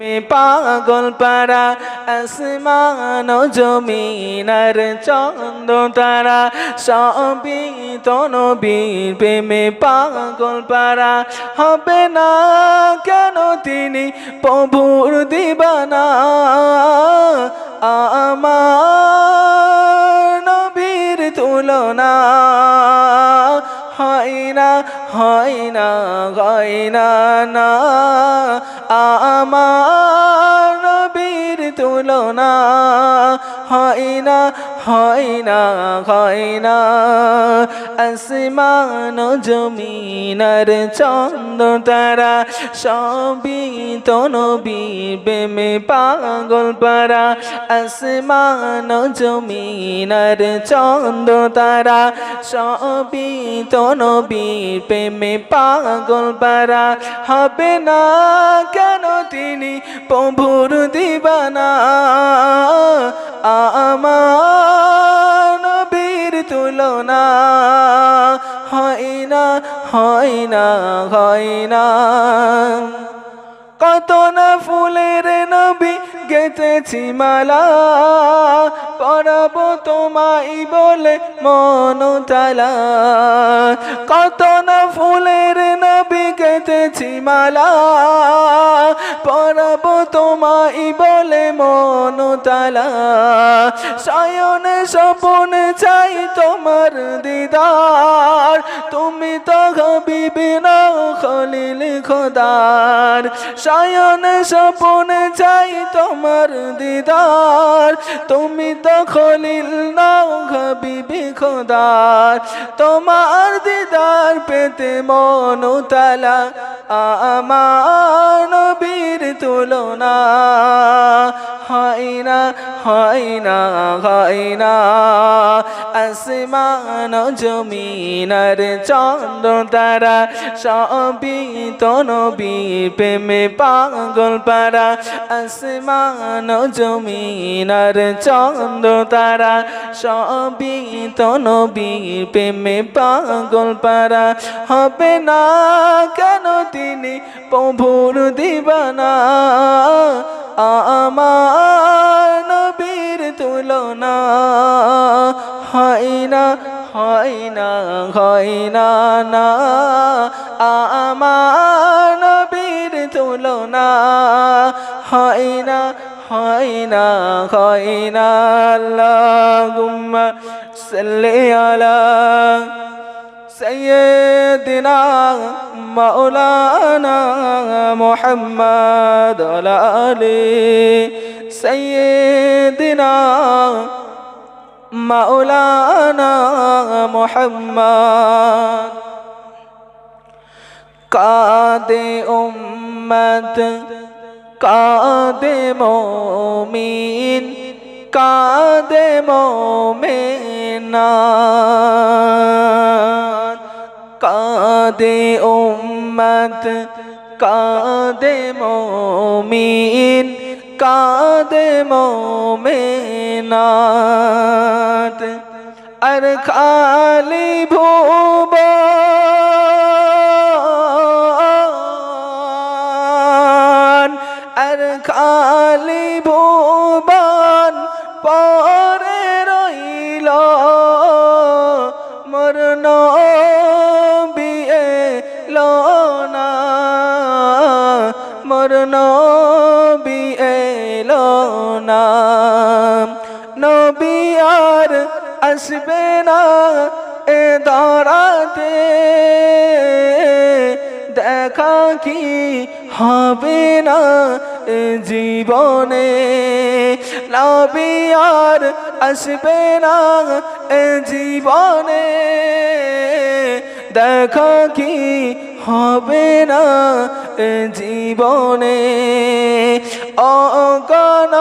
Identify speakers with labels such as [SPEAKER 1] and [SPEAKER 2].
[SPEAKER 1] মে পাগল পারা আসমান জমিনার চন্দ তারা, সবই তনবীর প্রেমে পাগল পারা হবে না কেন তিনি প্রভুর দিবানা? আমার নবীর তুলনা হয় না। হয় না গয়না না। আমার নবীর তুলনা হয় না হয় না হয় না আসমান জমিনার চন্দ তারা, সবই তনবীর প্রেমে পাগল পারা। আসমান জমিনার চন্দ তারা, সবই প্রেমে পাগল পারা। হবে না কেন তিনি প্রভুর দিবানা? হয় না হয় না। কত না ফুলের নবী গেতেছি মালা, পরব তোমাই বলে মন তালা। কত না ফুলের নবী গেতেছি মালা, পরব তোমাই বলে মন তালা। সায়ন স্বপন চাই তোমার দিদার। তুমি তো হবিবি না, খলিল খোদার। সায়ন স্বপন চাই তোমার দিদার। তুমি তো খলিল না, হবিবি খোদার। তোমার দিদার পেতে মন তালা আমার নবীর তুলনা। হয় না হয় না হয় না। আসমান জমিনার চন্দ্র তারা সবই তনবীর প্রেমে পাগল পারা। আসমান জমিনার চন্দ্র তারা সবই তনবীর প্রেমে পাগল পারা। হবে না কেন তিনি প্রভুর দিবানা? তুলনা, আমার নবীর তুলনা। হয় না হয় না হয় না না আমার নবীর তুলনা। হয় না হয় না হয় না আল্লাহুম্মা সাল্লি আলা সাইয়্যিদিনা مولانا محمد وعلى سيدنا مولانا محمد. قاد أمة قاد مؤمن قاد مؤمنان কাদে উম্মত, কাদে মোমিন, কাদে মোমেনাত। আর খালি ভুবন, আর খালি ভুবন পরে রইল মোর নবী এলো না। নবী আর আসবে না এ ধরাতে দেখা কি হবে না জীবনে? নবী আর আসবে না জীবনে? দেখা কি হবে না জীবনে? অগণ